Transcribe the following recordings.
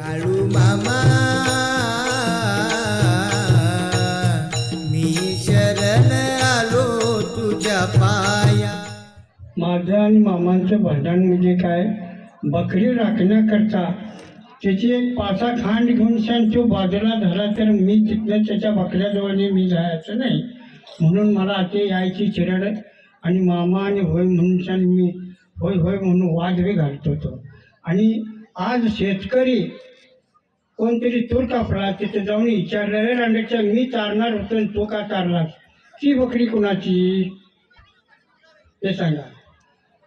बाळू मामा मी शरण आलो तुझ्या पाया. माझं आणि मामांचं भांडण म्हणजे काय? बकरी राखण्याकरता त्याची एक पाचा खांड घेऊन सांग तो बाजूला झाला तर मी तिथनं त्याच्या बकऱ्याजवळ मी जायचं नाही. म्हणून मला ते यायची चिरड आणि मामा आणि होय म्हणून सांग मी होय होय म्हणून वाद बी घालत होतो आणि आज शेतकरी कोणतरी तूर कापला तिथे जाऊन विचारलं रांडेच्या मी चारणार होतो आणि तो का चारला ती बकरी कुणाची? ते सांगा.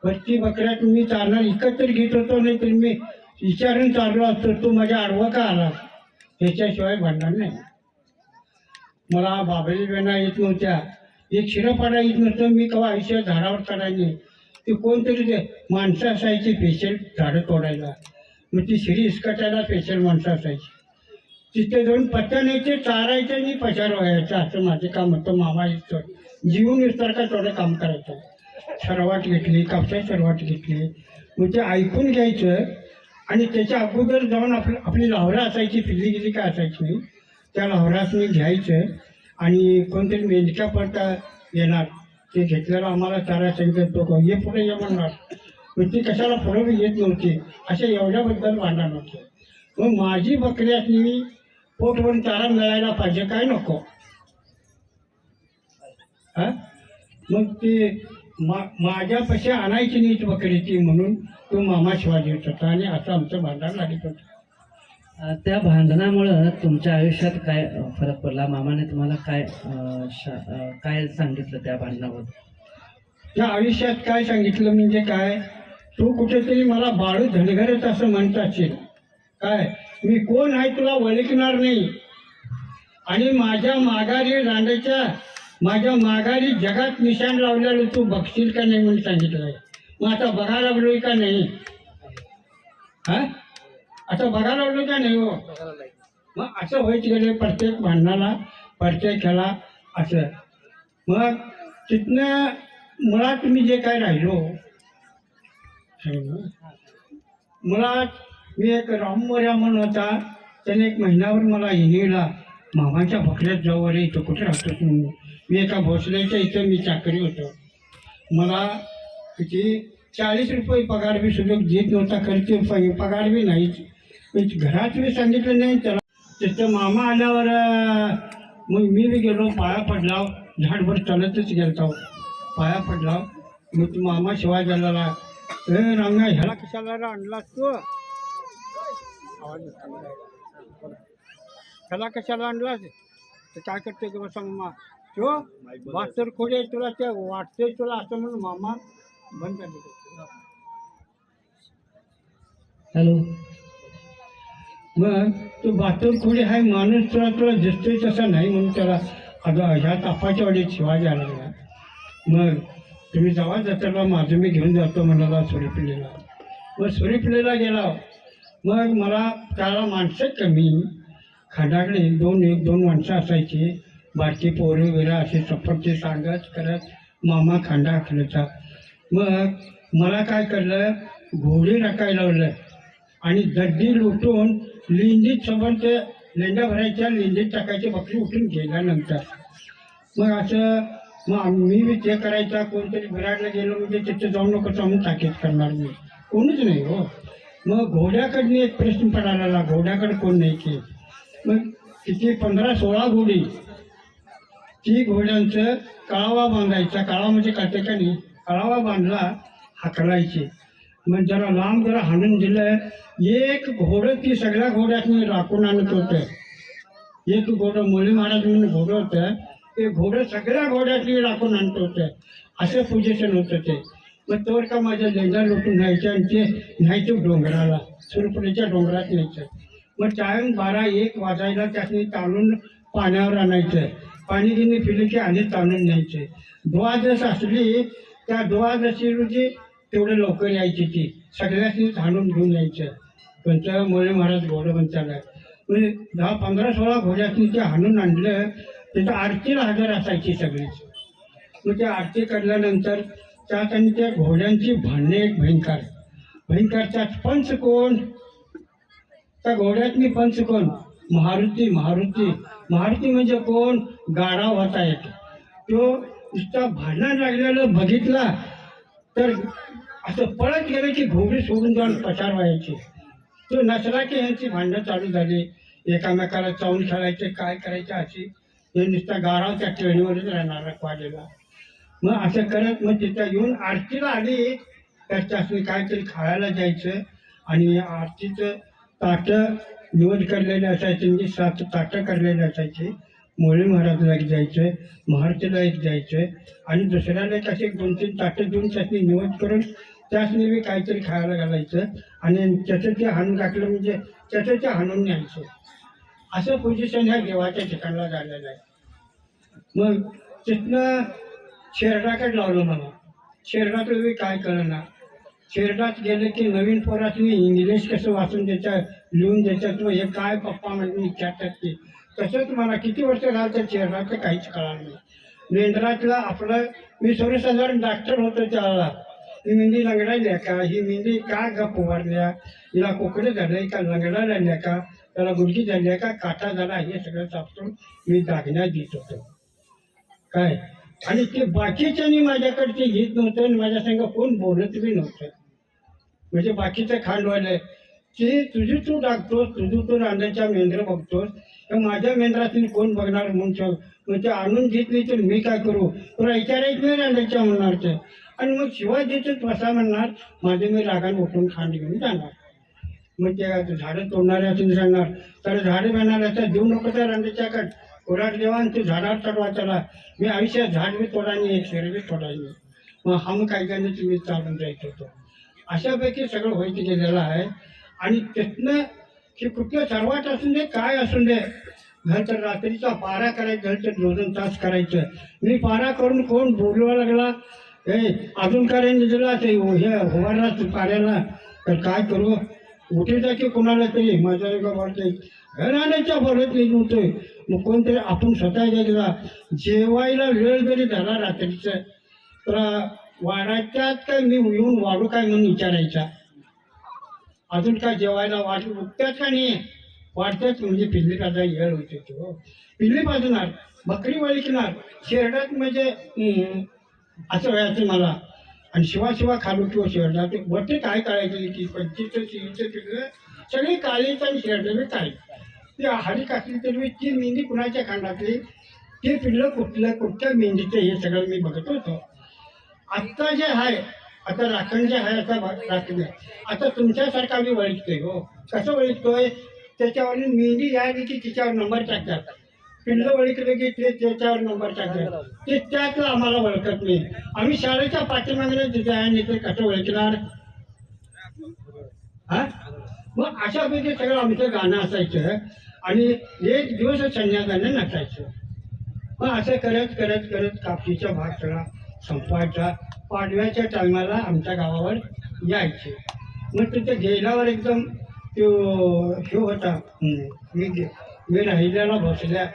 वरची बकऱ्या मी चारणार इकत तरी घेत होतो नाही तर मी विचारून चाललो असतो तू माझ्या आडवा का आला? त्याच्याशिवाय भांडणार नाही. मला बाबळी बेना येत नव्हत्या एक शिरपाडा येत नव्हतं मी केव्हा आयुष्यात झाडावर चढायचे ते कोणतरी ते माणसं असायची स्पेशल झाडं तोडायला. मग ती शिरी इसकटायला स्पेशल माणसं असायची. तिथे जाऊन पत्त्या चारायचे आणि पचार व्हायचं. असं माझे काम होतं. मामा येतो जीवन विस्तार का थोडं काम करायचं. सरवाट घेतली कापसा सरवाट घेतली. मग ते ऐकून घ्यायचं. आणि त्याच्या अगोदर जाऊन आपलं आपली लावरा असायची पिल्ली गिल्ली काय असायची नाही त्या लावरास मी घ्यायचं. आणि कोणतरी मेंढक्या पडता येणार. ते घेतलेलं आम्हाला चारा सांगितलं तो ये पुढे ये म्हणणार. मग ती कशाला पुढे येत नव्हती. अशा एवढ्याबद्दल भांडण होतं. मग माझी बकरी असली पोटभरून चारा मिळायला पाहिजे काय नको? हा? मग ते मा माझ्यापाशी आणायची ती बकरी ती म्हणून तो मामा शिवाजी होता आणि असं आमचं भांडण लागत होतं. त्या भांडणामुळं तुमच्या आयुष्यात काय फरक पडला? मामाने तुम्हाला काय काय सांगितलं त्या भांडणाबद्दल त्या आयुष्यात काय सांगितलं म्हणजे काय? तू कुठेतरी मला बाळू धनगरच असं म्हणत असेल. काय? मी कोण आहे तुला ओळखणार नाही? आणि माझ्या माघारी रांडाच्या माझ्या माघारी जगात निशाण लावलेलं तू बघशील का नाही म्हणून सांगितलं मग आता बघा लागलोय का नाही? हा? आता बघायला लागलो का नाही हो? मग असं व्हायच गेलं प्रत्येक भांडणाला प्रत्येक ह्याला असं. मग तिथनं मुळात मी जे काय राहिलो मुळात मी एक राममोर्या म्हणून होता. त्याने एक महिन्यावर मला हिनीला मामाच्या भोकऱ्यात जाऊ अरे इथं कुठे राहतोस म्हणून. मी एका भोसल्याच्या इथं मी चाकरी होतो. मला किती चाळीस रुपये पगार बी सुद्धा देत नव्हता खर्च प- पगार बी नाहीच. घरात मी सांगितलं नाही त्याला तिथं मामा आल्यावर मग मी बी गेलो पाया पडला झाडभर चालतच गेलतो. पाया पडला. मग तू मामा शिवाय झालेला ए रंगा ह्याला कशाला आणला आणलास तू? आवाज कशाला आणला ते काय करते तुला सांग मा. तो वास्तर खोडे तुला ते वाटते तुला असं म्हणून मामा बंद हॅलो. मग तो बहात्तर खोडी आहे माणूस तुला तुला दिसतोय तसा नाही म्हणून त्याला अगं ह्या तापाच्या वाडीत शिवाजी आला मग तुम्ही जावा जाताना माझं मी घेऊन जातो म्हणाला सूर्यपिल्लेला मग सूर्यपिल्लेला गेला. मग मला त्याला माणसं कमी. खांडाकडे दोन एक दोन माणसं असायची. बाकी पोरे वगैरे असे सफरचे सांगत करत मामा खांडा हाकलायचा मग मला काय करलं घोडे टाकायला लावलं. आणि दड्डी लुटून लिंजीत सोबत ते लेंड्या भरायच्या लिंजीत टाकायचे बकरी उठून गेल्यानंतर. मग असं मग मी बी ते करायचा कोणतरी विराटला गेलो म्हणजे तिथे जाऊ नको जाऊन ताकीद करणार मी. कोणीच नाही हो. मग घोड्याकडनं एक प्रश्न पडायला घोड्याकडे कोण नाही की? मग किती? पंधरा सोळा घोडी. ती घोड्यांचं काळावा बांधायचा. काळा म्हणजे काटे काळावा बांधला हाकलायची. मग जरा लांब जरा हाणून दिलं. एक घोडं ती सगळ्या घोड्यातनी राखून आणत होतं. एक घोडं मुली महाराज म्हणून घोडं होतं. ते घोडं सगळ्या घोड्यातनी राखून आणत होतं. असं पोझिशन होतं ते. मग तोवर का माझ्या लेंडा लुटून न्यायचे आणि ते न्यायचे डोंगराला सुरपुरीच्या डोंगरात न्यायचं. मग टायम बारा एक वाजायला त्यातनी ताणून पाण्यावर आणायचं. पाणी गिनी पिलं की आणि ताणून न्यायचे. द्वादश असली त्या द्वादशी रोजी तेवढं लवकर यायची ती. सगळ्यासनी हाणून घेऊन यायचं त्यांचं मुळे महाराज घोडं म्हणताना म्हणजे दहा पंधरा सोळा घोड्यातनी ते हाणून आणलं तिथं आरतीला हजर असायची सगळीच. मग त्या आरती काढल्यानंतर त्यात आणि त्या घोड्यांची भांडणे एक भयंकर. भयंकर त्यात पंच कोण? त्या घोड्यातली पंच कोण? महारुती महारुती. महारुती म्हणजे कोण? गाडा होता एक. तो नुसता भांडण लागलेलं बघितला तर असं पळत गेलं की घोडी सोडून जाऊन पसार व्हायची. तो नसला की यांची भांडणं चालू झाली. एकामेकाला चावून खेळायचे काय करायचं अशी. हे नुसता गाराव त्या ट्रेनवरच राहणार वाजेला मग असं करत मग तिथं येऊन आरतीला आली. तर काहीतरी खायला जायचं आणि आरतीचं ताटं निवड करलेले असायचे म्हणजे सात ताटं करलेले असायचे. मोळे महाराजला एक जायचं महारतीला एक जायचं आणि दुसऱ्याला एक असे दोन तीन ताटं देऊन त्यासनी निवड करून त्यासनी बी काहीतरी खायला घालायचं आणि त्याचं ते हाणून टाकलं म्हणजे त्याचं ते हाणून न्यायचं. असं पोझिशन ह्या देवाच्या ठिकाणला झालेलं आहे. मग तिथनं शेरडाकडे लावलं मला. शेरडातलं बी काय कळना शेरडात गेलं की नवीन पोरातनी इंग्लिश कसं वाचून त्याच्या लिहून देतात मग हे काय पप्पा म्हणजे विचारतात की तसंच मला किती वर्ष झालं तर शेरडाचं काहीच कळलं नाही. मेंढरातला आपलं मी सर्वसाधारण डॉक्टर होतो त्याला ही मेंदी लंगडायल्या का? ही मेंदी का गप उभारल्या हिला कोकडे झाले का? लंगडा झाल्या का? त्याला गुडगी झाली का? काटा झाला? हे सगळं चापसून मी दागण्यात देत होतो. काय? आणि ते बाकीच्यानी माझ्याकडे ते घेत नव्हतं आणि माझ्या संग कोण बोलत बी नव्हतं. म्हणजे बाकीचं खांडवाले ते तुझी तू टाकतोस तुझी तू रांधाच्या मेंद्र बघतोस. तर माझ्या मेंद्रातील कोण बघणार म्हणून म्हणजे आणून घेतली तर मी काय करू? तुला विचारायच नाही रांड्याच्या म्हणणार ते आणि मग शिवाजीचं बसा म्हणणार माझे मी रागाने उठून खांड घेऊन जाणार. मग ते झाडं तोडणारे असून सांगणार. तर झाडं येणार असं देऊ नको त्या रांडेच्याकडे कोराट देवा तू झाडावर चढवा त्याला मी आयुष्यात झाड बी तोडायनी एक शेर बी तोडायनी. मग हम काय काय तुम्ही चालून जायचं होतो अशापैकी सगळं व्हायचं गेलेलं आहे. आणि तिथनं की कुठलं सर्वात असून दे काय असून दे. घर तर रात्रीचा पारा करायचं घर तर दोन दोन तास करायचं. मी पारा करून कोण बोलवा लागला? हे अजून काय दिला ते हे होणार पाऱ्याला. तर काय करू? कुठे जा कोणाला तरी माझ्या का वाटते घराण्याच्या बोलत नाही नव्हतोय मग कोणतरी आपण स्वतः गेलेला जेवायला वेळ जरी झाला रात्रीचा तर वाढायच्यात काय मी येऊन वाढू काय म्हणून विचारायचा? अजून काय जेवायला वाट उठतात का नाही? वाढतात म्हणजे पिल्ली पाजा येळ होते तो. पिल्ली पाजणार बकरी वळिकणार शेरडात म्हणजे असं व्हायचं मला. आणि शिवा शिवा खालू किंवा शेरडा ते वरती काय करायचं की पंचवीस चिवीचं पिल्लं सगळी काळीच आणि शेरडे बी काळी. ती हाडी काढली ती मेंढी कुणाच्या खांडातली? ते पिल्लं कुठल्या कुठच्या मेंढीचं हे सगळं मी बघत होतो. आत्ता जे आहे आता राखण जे आहे आता राखण आता तुमच्यासारखा मी ओळखतोय हो. कसं ओळखतोय त्याच्यावर मेंढी यायली की तिच्यावर नंबर टाकतात? पिंडवळीकडे ओळखलं की ते त्याच्यावर नंबर टाकले ते त्यातलं आम्हाला ओळखत नाही. आम्ही शाळेच्या पाठीमागे तिथे आहे आणि ते कसं ओळखणार? हा? मग अशापैकी सगळं आमचं गाणं असायचं आणि एक दिवस संध्याकाळनं नसायचं. मग असं करत करत करत कापशीचा भाग सगळा संपवायचा. पाडव्याच्या टायमाला आमच्या गावावर यायचे. मग तिथे गेल्यावर एकदम तो हे होता मी मी राहिल्याला बसल्या.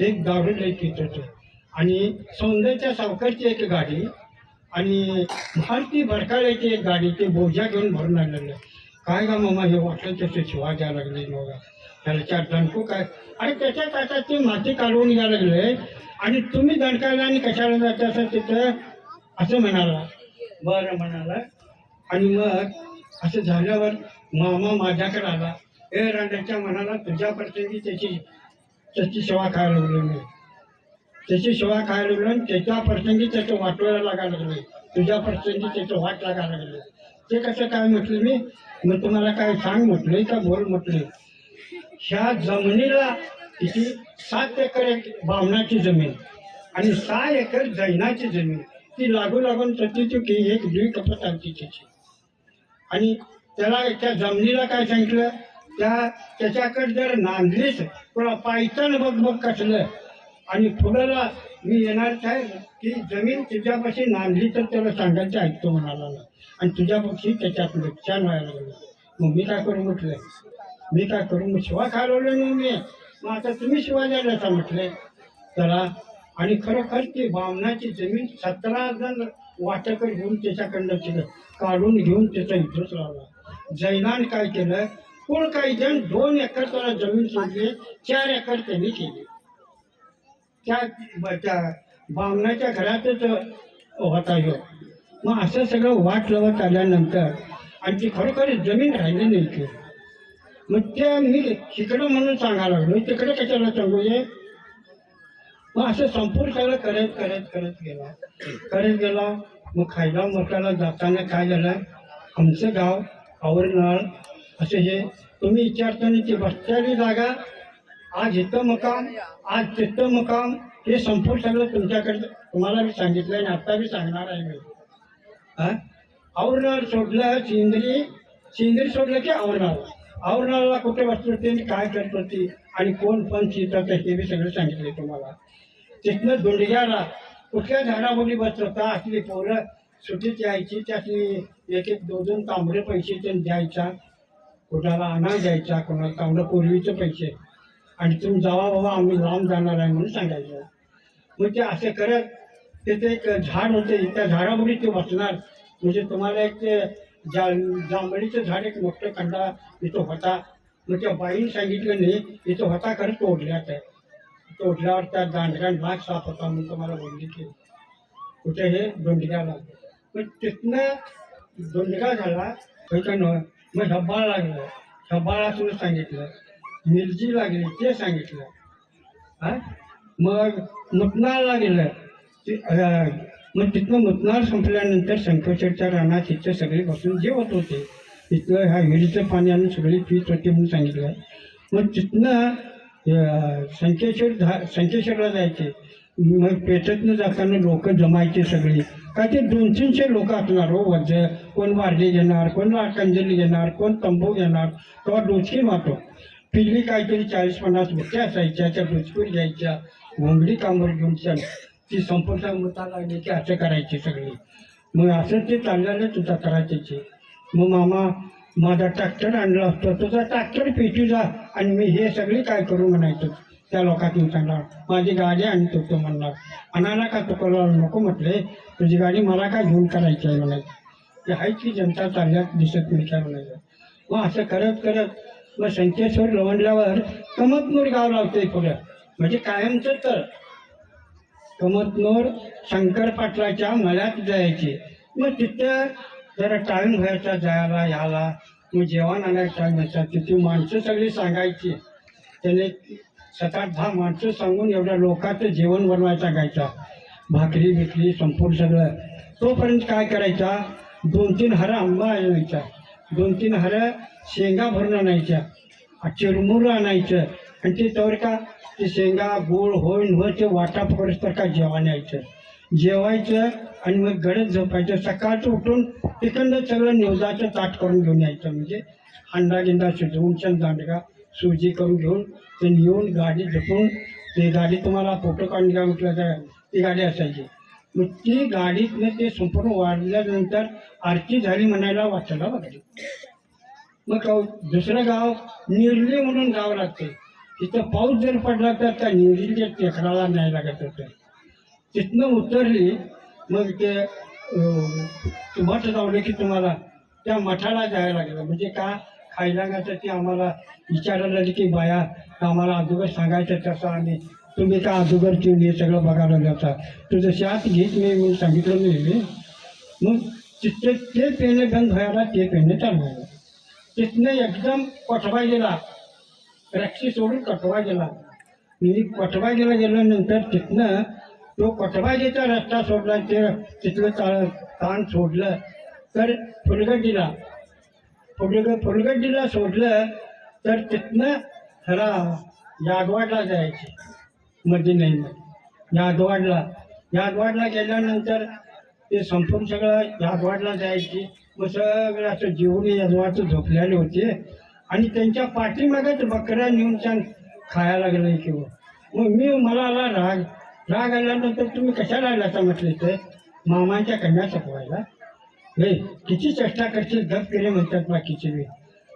एक दारू लई पित आणि सौंदर्याच्या सावकारची एक गाडी आणि भारती भडकाळ्याची एक गाडी ते बोजा घेऊन भरून आणलेलं. काय का मामा हे वाटलं तसं शिवा द्यायला लागले मग. त्याला चार दणकू काय? आणि त्याच्या ताटात ते माती काढून घ्यायला लागले. आणि तुम्ही दणकायला आणि कशाला जायचं असं तिथं? असं म्हणाला. बरं म्हणाला. आणि मग असं झाल्यावर मामा माझ्याकडे आला. ए रांड्याच्या म्हणाला तुझ्या प्रसंगी त्याची त्याची सेवा खायला लागलो मी. त्याची सेवा खायला लागलो आणि त्याच्या प्रसंगी त्याचं वाटवायला लागायला लागले. तुझ्या प्रसंगी त्याचं वाट लागायला लागले. ते कसं काय म्हटलं मी? मग तुम्हाला काय सांग म्हटले का बोल म्हटले? ह्या जमिनीला तिची सात एकर एक बामणाची जमीन आणि सहा एकर जैनाची जमीन. ती लागू लागून प्रति चुकी एक दुई कपत आमची त्याची. आणि त्याला त्या जमिनीला काय सांगितलं? त्या त्याच्याकडे जर नांदलीच तुला पायथन बघ बघ कसलं. आणि फुलाला मी येणार काय? की जमीन तुझ्यापाशी नांदली तर त्याला सांगायचं ऐकतो म्हणाला. आणि तुझ्यापाशी त्याच्यात नुकसान व्हायला लागलं. मग मी काय करू म्हटलं? मी काय करू? मग शिवा खालवलं नाही मी. मग आता तुम्ही शिवा द्यायला का चला. त्याला आणि खरोखर ती बामणाची जमीन सतरा जण वाटकं घेऊन त्याच्याकडनं तिथं काढून घेऊन त्याचा इथंच लावला जैनान काय केलं? कोण काही जण दोन एकर त्याला जमीन सोडली चार एकर त्यांनी केली. त्या त्या बामणाच्या घरातच होता ह्यो. मग असं सगळं वाट लावत आल्यानंतर आणि ती खरोखर जमीन राहिली नाही ती मग ते मी तिकडं म्हणून सांगायला लागलो तिकडे कशाला सांगू ये मग असं संपूर्ण सगळं करत करत करत गेला. करत गेला मग खायला मोठ्याला जाताना काय झालं? आमचं गाव औरनाळ असं हे तुम्ही विचारताना ती बसलेली जागा आज इथं मुकाम आज तिथं मुकाम हे संपूर्ण सगळं तुमच्याकडे तुम्हाला मी सांगितलं आणि आता बी सांगणार आहे मी. हा? आवरणाळ सोडलं सिंदरी सिंदरी सोडलं की आवरणाळ आवरणाला कुठे बसत होती आणि काय करत होती आणि कोण पण शिरत हे बी सगळं सांगितले तुम्हाला. तिथनं धुंडग्याला कुठल्या झाडाबोली बसत होता असली पोरं सुटीत यायची त्यातली एक एक दोन दोन तांबडे पैसे त्यांनी द्यायचा. कुणाला आणा द्यायचा कोणाला तांबडं पूर्वीचे पैसे. आणि तुम्ही जावा बाबा आम्ही लांब जाणार आहे म्हणून सांगायचं. मग ते असे करत तिथे एक झाड होते त्या झाडामुळे ते बसणार म्हणजे तुम्हाला एक ते जा जांभळीचं झाड एक मोठं खंडा इथं होता. मग त्या बाईने सांगितलं नाही इथं होता खरं तोडल्यात आहे. तोडल्यावर त्या दांडऱ्यान भाग साफ होता म्हणून तुम्हाला बोलली. की कुठे हे दोंडग्याला मग तिथनं दोंडगा झाला काही न मग हब्बाळ लागलं. हब्बाळा तुला सांगितलं. मिरची लागली ते सांगितलं. हा? मग मुतनाळ लागलं. ते मग तिथनं मुतनाळ संपल्यानंतर संकोचरच्या रानात तिथं सगळे बसून जेवत होते. तिथलं ह्या विहिरीचं पाणी आणून सगळी पीत होते म्हणून सांगितलं. मग तिथनं संकेश्वर झा संकेश्वरला जायचे. मग पेटतनं जाताना लोक जमायचे सगळी. काय ते दोन तीनशे लोक असणार हो वज कोण वारली घेणार कोण कंजली घेणार कोण तंबू घेणार तेव्हा डोचकी मारतो. पिल्ली काहीतरी चाळीस पन्नास बुट्ट्या असायच्या त्या डोचकीवर घ्यायच्या घोंगडी कामवर घेऊन चाल ती संपूर्ण मता लागली की असं करायची सगळी. मग असं ते चाललेलं तुझा करायचे मग मामा माझा ट्रॅक्टर आणला असतो तुझा ट्रॅक्टर पेटू जा आणि मी हे सगळे काय करू म्हणायचं. त्या लोकातून सांगणार माझी गाडी आणि तो म्हणणार. अनाला का तो नको? म्हटले. तुझी गाडी मला काय घेऊन करायची आहे? म्हणायची ते की जनता चालल्यात दिसत नाही काय? म्हणायचं मग असं करत करत मग संकेश्वर लवंडल्यावर कमतनूर गाव लावते पुढं. म्हणजे कायमचं तर कमतनूर शंकर पाटलाच्या मळ्यात जायची. मग तिथं जरा टाईम व्हायचा जायला यायला. मग जेवण आणायला टाईम व्हायचा तिथे माणसं सगळी सांगायची. त्याने सात आठ दहा माणसं सांगून एवढ्या लोकांचं जेवण बनवायचा गायचा. भाकरी बिकरी संपूर्ण सगळं. तोपर्यंत काय करायचा? दोन तीन हरं आंबा आणायचा. दोन तीन हरं शेंगा भरून आणायच्या. चिरमुरं आणायचं. आणि ते तवर का? ते शेंगा गोळ होईन व ते वाटा तर का जेवण यायचं जेवायचं आणि मग गडद झोपायचं. सकाळचं उठून तिकडनं सगळं निवदाचं ताट करून घेऊन यायचं. म्हणजे अंडा गिंडा शिजवून छान दांडगा सुजी करून घेऊन ते नेऊन गाडी झपून ते गाडी तुम्हाला फोटो काढून घ्या म्हटलं तर ती गाडी असायची. मग ती गाडीतनं ते संपूर्ण वाढल्यानंतर आरती झाली म्हणायला वाचायला लागली. मग दुसरं गाव निर्ली म्हणून गाव लागते. तिथं पाऊस जर पडला तर त्या निर्लीच्या टेकडाला नाही लागत होतं. तिथनं उतरली मग ते मठ जावले की तुम्हाला. त्या मठाला जायला लागलं. म्हणजे का? खायला ती आम्हाला विचारायला लागली की बाया आम्हाला अगोदर सांगायचं तसं आम्ही तुम्ही का अगोदर ठेवून हे सगळं बघायला जाता. तुझं शात घेत नाही म्हणून सांगितलं नाही मी. मग तिथे ते पेने बंद व्हायला ते पेने चालू व्हायला तिथनं एकदम कोठवा गेला. रक्षी सोडून कोठवा गेला. मी पठवाय गेला गेल्यानंतर तिथनं तो कोठवाजीचा रस्ता सोडला ते तिथलं ताण सोडलं. तर कुठे फुलग फुलगड्डीला सोडलं तर तिथनं खरा यादवाडला जायचे. मध्ये नाही मग यादवाडला यादवाडला गेल्यानंतर ते संपूर्ण सगळं यादवाडला जायची. मग सगळं असं जीवन यादवाडचं झोपलेले होते. आणि त्यांच्या पाठीमागच बकऱ्या नेऊन छान खायला लागलं किंवा हो. मग मी मला आला राग. राग आल्यानंतर तुम्ही कशाला आलाचा म्हटले तर? मामांच्या कन्या चपवायला हे किती चेष्टा करशील गप केले म्हणतात बाकीचे मी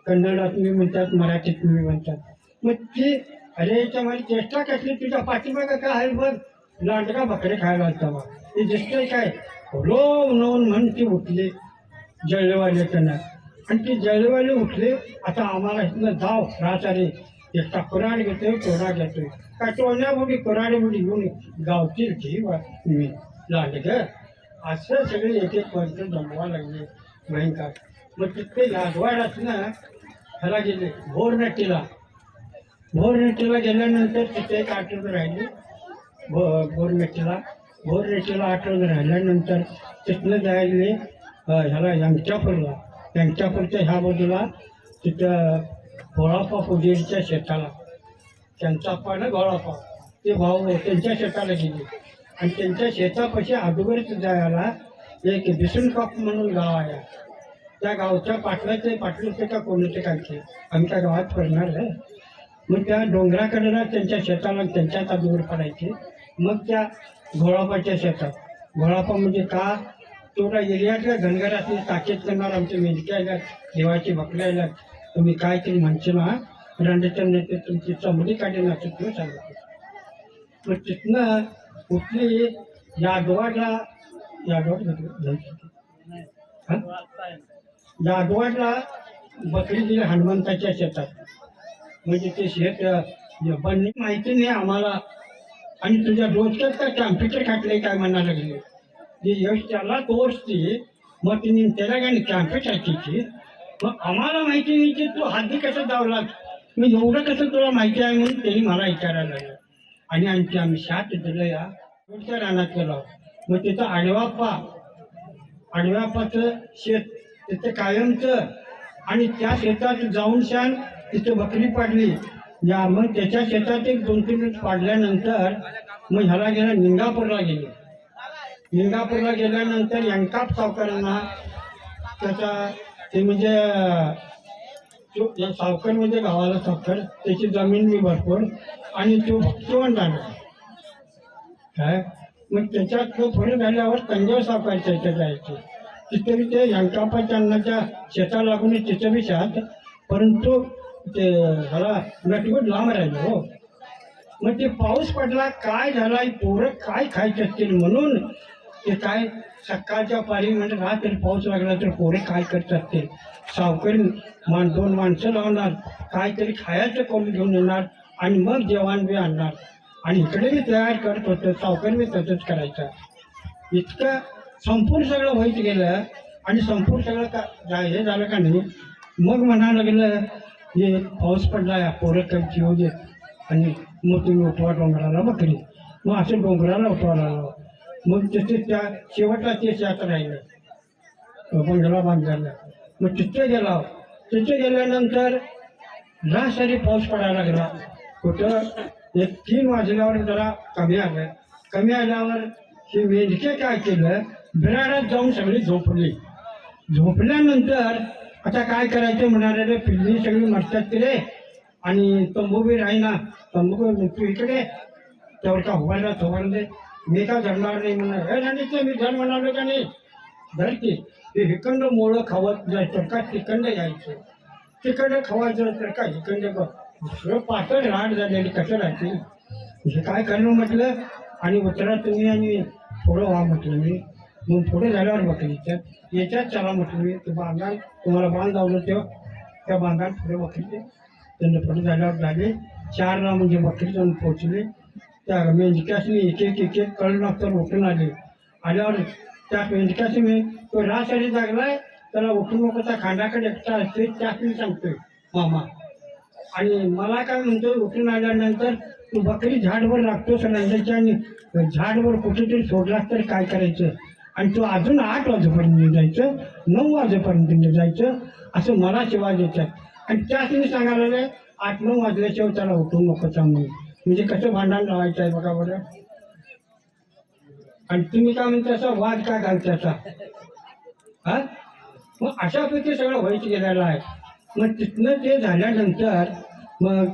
कन्नडात मी म्हणतात मराठीत मी म्हणतात. मग ती अरे याच्यामध्ये चेष्टा कसली तुझ्या पाठीमागं काय आहे बघ. लांडगा बकरे खायला होता बा ते दिसतंय काय? रो म्हणून ते ती उठली जळवाले त्यांना आणि ते जळवाले उठले आता आम्हाला इथनं जाव राहतारे एकटा कुराड घेतोय कोरा घेतोय. काय टोण्यामुळे कुराडी मुली घेऊन गावतील की वा- मी लागले असं सगळे एक एक वर्ष जमवा लागले भयंकर मग तिथे लाजवाडाच ना ह्याला गेले. भोरनट्टीला भोरनट्टीला गेल्यानंतर तिथे एक आठवण राहिली. भो भोरनट्टीला भोरनट्टीला आठवण राहिल्यानंतर तिथनं जायले ह्याला यांच्यापूरला यांच्यापूरच्या ह्या बाजूला तिथं गोळापा पुजेरीच्या शेताला. त्यांचा पण गोळापा ते भाऊ त्यांच्या शेताला गेले. आणि त्यांच्या शेतापाशी अगोदरच जायला एक बिसुनकाप म्हणून गाव आहे. त्या गावच्या पाटलाचे पाटलाचे का कोणाचे काय आमच्या गावात पडणार आहे. मग त्या डोंगराकडेला त्यांच्या शेताला त्यांच्याच अगोदर पडायचे. मग त्या घोळापाच्या शेतात. घोळापा म्हणजे का? तेवढा एरियातल्या धनगरातली ताकीद करणार आमचे मेंढक्या देवाची भकल्या तुम्ही काय तरी म्हणचे ना रांडेच्या नेते तुमची चमडी काढेल ना तिथनं सांगतो मग तिथनं कुठली यादवाडला यादवाड हा? यादवाडला बकरी दिली हनुमंताच्या शेतात. म्हणजे ते शेत अं, पण माहिती नाही आम्हाला. आणि तुझ्या डोक्यात काय कॅम्प्युटर खाटले काय म्हणायला लागले? जे यश त्याला तोचते मग तिने त्याला काय कॅम्प्युटर तिची मग आम्हाला माहिती नाही की तू हद्दी कसं धावला मी एवढं कसं तुला माहिती आहे म्हणून त्यांनी मला विचारायला लागलं. आणि आणखी आम्ही शात दिलं या पुढच्या रानात गेलो मग तिथं आडवाप्पा आडव्यापाचं शेत तिथे कायमचं आणि त्या शेतात जाऊन शान तिथं बकरी पाडली. या मग त्याच्या शेतात एक दोन तीन मिनिट पाडल्यानंतर मग ह्याला गेला निंगापूरला गेले. निंगापूरला गेल्यानंतर यंकाप सावकारांना त्याचा ते म्हणजे सावकर म्हणजे गावाला सावकर त्याची जमीन मी भरपूर आणि तो भक्तिवंत झाला काय? मग त्याच्यात तो पुढे झाल्यावर तंजावर सावकारच्या इथे जायचे तिथे बी ते यंकापा अन्नाच्या शेता लागून तिथे बी शात. परंतु ते ह्याला नटवट लांब राहिलो हो. मग ते पाऊस पडला काय झाला पोरं काय खायचे असतील म्हणून ते काय सकाळच्या पारी म्हणजे रात्री पाऊस लागला तर पोरे काय करतात ते? सावकरी मान दोन माणसं लावणार. काहीतरी खायचं करून घेऊन येणार आणि मग जेवण बी आणणार. आणि इकडे बी तयार करत होतं. सावकारी मी तसंच करायचं. इतकं संपूर्ण सगळं व्हायचं गेलं आणि संपूर्ण सगळं का हे झालं का नाही? मग म्हणायला लागलं हे पाऊस पडला या पोरं कमची होऊ देत. आणि मग तुम्ही उठवा डोंगराला बकरी. मग असं डोंगराला उठवा लागलो. मग तिथे त्या शेवटला ते शात राहिलं. बंगला बांधला मग तिथे गेला. तिथे गेल्यानंतर रासारी पाऊस पडायला लागला. कुठं? एक तीन वाजल्यावर जरा कमी आलं. कमी आल्यावर हे वेदके काय केलं? बिराडात जाऊन सगळी झोपली. झोपल्यानंतर आता काय करायचं म्हणाले पिल्ली सगळी मरतात तिथे आणि तंबू बी राहीना. तंबू इकडे. त्यावर का व्हायला थोडं मी का धरणार नाही म्हणा हे नाही मी धर म्हणालो का नाही? धर की. ते हिकंड मोळं खावत जायचं का तिकंड यायचं? तिकडे खवायचं तर का इकडे बघ? सगळं पातळ राड झालेली कसं राहते? हे काय करणं म्हटलं? आणि उतरा तुम्ही आणि थोडं व्हा म्हटलं मी. मग पुढे झाल्यावर बघितलं याच्यात याच्यात चला म्हटलं मी. ते बांधाल तुम्हाला बांध लावलं तेव्हा. त्या बांधाल पुढे बघितले त्यांना पुढे झाल्यावर झाले. चारला म्हणजे बकरी जाऊन पोचले त्या मेंढक्यासनी एक एक एक एक कळ नंतर उठून आले. आल्यावर त्या मेंढक्याशी मी तो रासाठी जागलाय त्याला उठून नको खांडाकडे एकटा असते त्यासनी सांगतोय मामा. आणि मला काय म्हणतो उठून आल्यानंतर तू बकरी झाडवर लागतोस नंदरच्या आणि झाडवर कुठेतरी सोडलास तर काय करायचं? आणि तू अजून आठ वाजेपर्यंत जायचं नऊ वाजेपर्यंत जायचं असं मला शिवाय देतात. आणि त्याच मी सांगायला आठ नऊ वाजल्याशिवाय त्याला उठून नको म्हणून म्हणजे कसं भांडण लावायचं आहे बघा बरं. आणि तुम्ही काय म्हणता असा? वाद का घालताचा हा? मग अशापैकी सगळं व्हायचं गेलेलं आहे. मग तिथनं ते झाल्यानंतर मग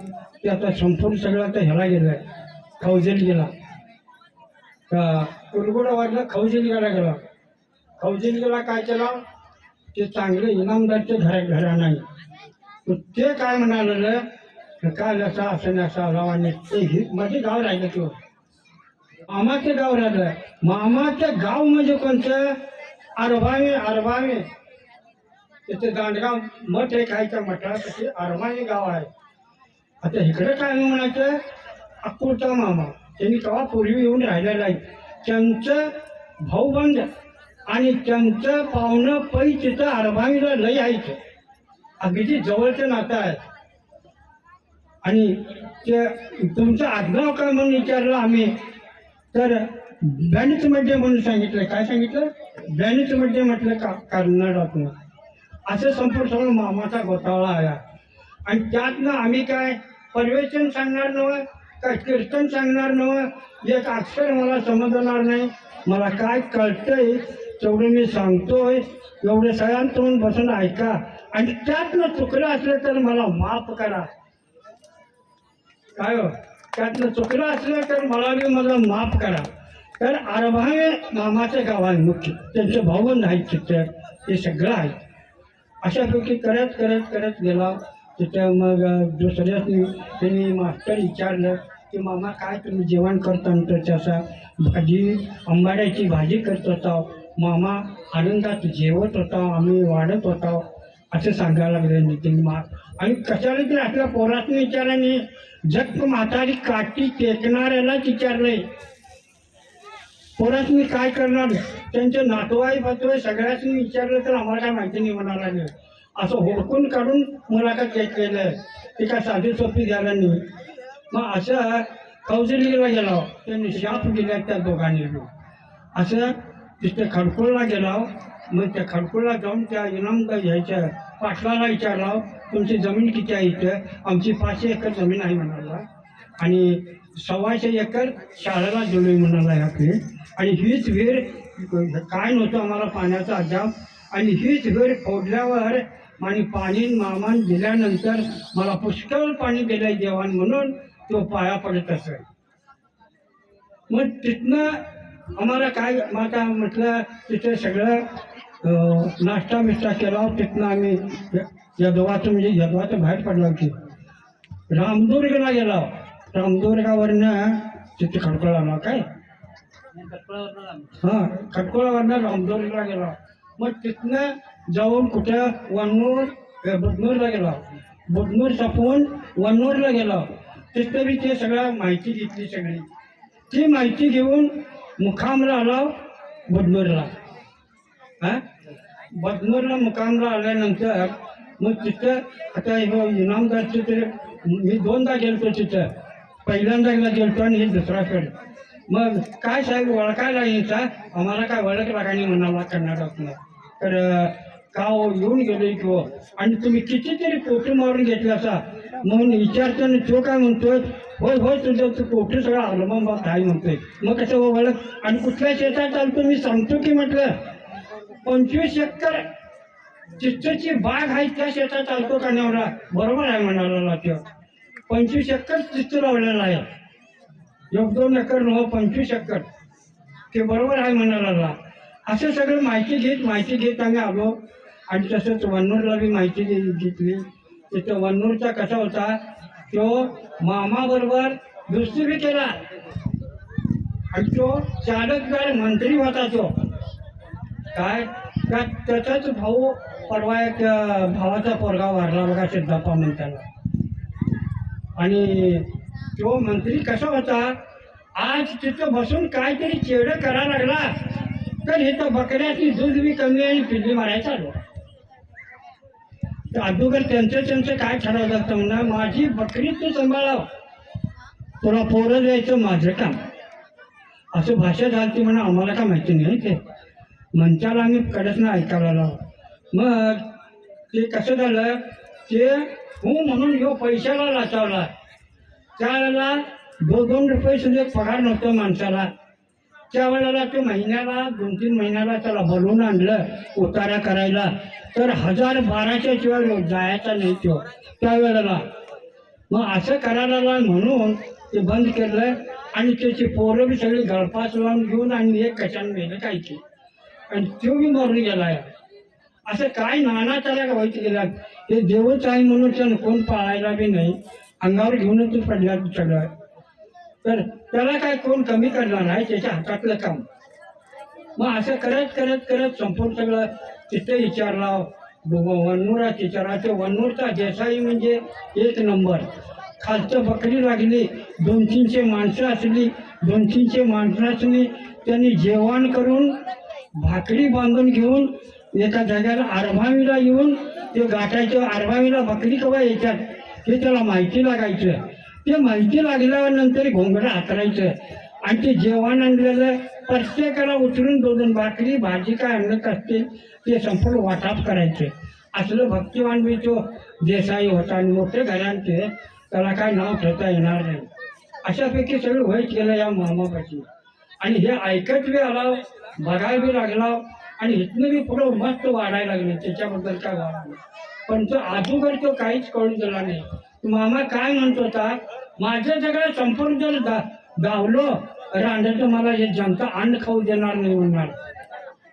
ते आता संपूर्ण सगळं आता ह्याला गेलं खवजेल गेला कुलगुडा वाजला खवजेल गेला. गेला खवजेल गेला काय केला? ते चांगले इनामदारचे घर घरा नाही मग ते काय म्हणालेलं? काय असा असं नसा रावाने गावाने ते माझे म्हणजे गाव राहिलं किंवा मामाचं गाव राहिलं. मामाचं गाव म्हणजे कोणतं? अरबावे अरबावे तिथे दांडगाव मठ एक आहे त्या तिथे अरभाने गाव आहे. आता इकडे काय म्हणायचं? अकुरचा मामा. त्यांनी केव्हा पूर्वी येऊन राहिलेला आहे त्यांचं भाऊबंद आणि त्यांचं पाहुणं पै तिथं अरबावीला लय आहे अगदी जवळचं नातं आहे. आणि ते तुमचं आजगाव काय म्हणून विचारलं आम्ही. तर बॅनिच मध्ये म्हणून सांगितलं. काय सांगितलं? बॅनिच मध्ये म्हटलं का? कर्नाटकातनं असं संपूर्ण सगळं मामाचा घोटाळा आला. आणि त्यातनं आम्ही काय परिवेचन सांगणार नव्हतं काय कीर्तन सांगणार नव्हतं एक अक्षर मला समजणार नाही. मला काय कळतंय? तेवढं मी सांगतोय. एवढे सगळ्यांतून बसून ऐका. आणि त्यातनं चुकलं असलं तर मला माफ करा. काय हो? त्यातनं चुकलं असलं तर मला बी मला माफ करा. तर आरभावे मामाचं गाव आहे मुख्य त्यांचे भावबंद आहेत चित्र हे सगळं आहे अशापैकी करत करत करत गेला. तिथं मग दुसऱ्यासनी त्यांनी मास्टर विचारलं की मामा काय तुम्ही जेवण करता तर त्याचा भाजी आंबाड्याची भाजी करत होता. मामा आनंदात जेवत होता. आम्ही वाढत होता. असं सांगायला लागले. नितीन मा आणि कशाला तरी आपल्या पोरातून विचाराने जग म्हातारी काठी टेकणाऱ्यालाच विचारलंय. परत मी काय करणार? त्यांचे नातवाई फतवाई सगळ्याच मी विचारलं तर आम्हाला काय माहिती नाही म्हणा लागलं. असं होडकून काढून मुलाखत चेक केलं ते काय साधी सोपी द्यायला नाही. मग असं कौजलीला गेलो. त्यांनी शाप दिल्या त्या दोघांनी. असं तिथे खडकोळला गेलो. मग त्या खडकोळला जाऊन त्या इनाम घ्यायच्या पाटलाला विचारला. तुमची जमीन किती आहे इथं? आमची पाचशे एकर जमीन आहे म्हणाला. आणि सव्वाशे एकर शाळेला दिलोय म्हणाला आपली आणि हीच विहीर काय नव्हतं आम्हाला पाण्याचा अद्याप आणि हीच विहीर फोडल्यावर आणि पाणी मामान दिल्यानंतर मला पुष्कळ पाणी दिलंय देवान म्हणून. तो पाया पडत असेल मग तिथनं आम्हाला काय मग म्हटलं तिथं सगळं नाश्ता बिष्टा केला. तिथनं आम्ही या यदवाचं म्हणजे यदवाचं बाहेर पडलं की. रामदुर्गला गेला. रामदुर्गावरनं तिथे खडकोळ आला काय? हां खडकोळावरनं रामदुर्गला गेला. मग तिथनं जाऊन कुठं? वनूर बुधनूरला गेला. बुधनूर संपवून वनूरला गेला. तिथं बी ते सगळ्या माहिती घेतली सगळी. ती माहिती घेऊन मुखामला आला बुधनूरला. हां? बदनूरला मुकामला आल्यानंतर मग तिथं आता हे इनामदारचं ते मी दोनदा गेलतो तिथं पहिल्यांदा एकदा गेलतो आणि हे दुसरा मग काय साहेब ओळखायला यायचा? आम्हाला काय ओळख लागाणी म्हणाला कर्नाटकातनं. तर का हो येऊन गेलो की हो आणि तुम्ही कितीतरी पोटी मारून घेतला असा. म्हणून आणि तो काय म्हणतोय? होय होय तुझं तू पोटी सगळं आलमाबाद आहे म्हणतोय. मग कसं हो ओळख? आणि कुठल्या शेतात चालतो मी सांगतो की म्हटलं पंचवीस एकर चित्तची बाग आहे त्या शेतात चालतो का नवरा? बरोबर आहे म्हणाला तो पंचवीस एकर चित्त लावलेला आहे. एक दोन एकर नव्ह पंचवीस एकर. ते बरोबर आहे म्हणाला असं सगळं माहिती घेत माहिती घेत आम्ही आलो. आणि तसंच वन्नूरला बी माहिती घेतली. तिथं वन्नूरचा कसा होता? तो मामाबरोबर दुसरी बी केला. आणि तो चालकदार मंत्री होता तो. काय? त्या त्याचाच भाऊ परवा एक भावाचा पोरगा वारला बघा सिद्धप्पा म्हणताना. आणि तो मंत्री कसा होता? आज तिथं बसून काहीतरी चेडं करा लागला. तर इथं बकऱ्याची दूध बी कमी आणि पिल्ली मारायचा तर अगोदर त्यांचं त्यांचं काय ठरवलं जातं म्हणा? माझी बकरी तू सांभाळाव. तुला पोरं द्यायचं माझं काम. असं भाषा झाली म्हणा आम्हाला काय माहिती नाही ते. मंचाला आम्ही कडच ना ऐकायला लावतो मग ते कसं झालं? ते हो म्हणून ह्यो पैशाला लाचावला. त्यावेळेला दोन दोन रुपये सुद्धा पगार नव्हतं माणसाला. त्यावेळेला ते महिन्याला दोन तीन महिन्याला त्याला बोलवून आणलं उतारा करायला. तर हजार बाराच्या शिवाय जायचा नाही तो त्यावेळेला. मग असं करायला म्हणून ते बंद केलं आणि त्याची पोरं बी सगळी गळपास लावून घेऊन आणि हे कशाने गेलं काय की आणि तो बी मरून गेला असं काय नाना त्याला व्हायचं गेला. हे देवच आहे म्हणून त्यानं कोण पाळायला बी नाही. अंगावर घेऊनच तो पडला सगळं तर त्याला काय कोण कमी करणार नाही त्याच्या हातातलं काम. मग असं करत करत करत संपूर्ण सगळं तिथे विचारला. वनमुराचे चराचे वनमुरचा देसाई म्हणजे एक नंबर. खालचं बकरी लागली दोन तीनशे माणसं असली दोन तीनशे माणसं असली त्यांनी जेवण करून भाकरी बांधून घेऊन एका जाग्याला आरभावीला येऊन ते गाठायचं आरभावीला बकरी केव्हा येतात हे त्याला माहिती लागायचं. ते माहिती लागल्यानंतर घोंगडं हातरायचं आणि ते जेवण आणलेलं प्रत्येकाला उचलून दोन दोन भाकरी भाजी काय आणत असतील ते संपूर्ण वाटाप करायचे. असलं भक्तिवान मी तो देसाई होता आणि मोठे घरांचे त्याला काय नाव ठेवता येणार नाही. अशापैकी सगळं वय केलं या मामापाशी. आणि हे ऐकत बी आला बघायला बी लागला आणि इथनं बी पुढं मस्त वाढायला लागले त्याच्याबद्दल काय वाढलं पण तो अगोदर तो काहीच कळून दिला नाही. मामा काय म्हणतो होता माझं सगळं संपूर्ण जर दा रांधायचं मला हे जनता अन्न खाऊ देणार नाही म्हणणार.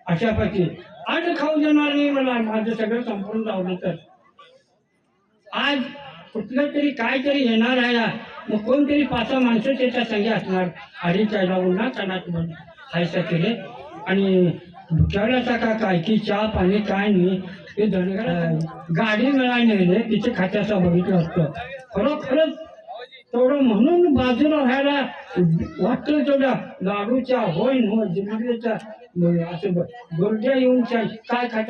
अशापैकी अन्न खाऊ देणार नाही मला माझं सगळं संपूर्ण जावलं तर. आज कुठलं तरी काय तरी येणार आहे ना मग कोणतरी पाच सहा माणसं त्याच्या संगे असणार. अडीच्या लावून ना कणात खायचं केले. आणि विचारायचा का काय की चहा पाणी काय नाही ते धनगर गाडी मिळाली नाही तिथे खात्याचा बघितलं असतं. खरोखरच तेवढं म्हणून बाजूला व्हायला वाटलं तेवढ्या लाडूच्या होईन हो जिल्ह्याच्या असं गोरड्या येऊन काय खात्या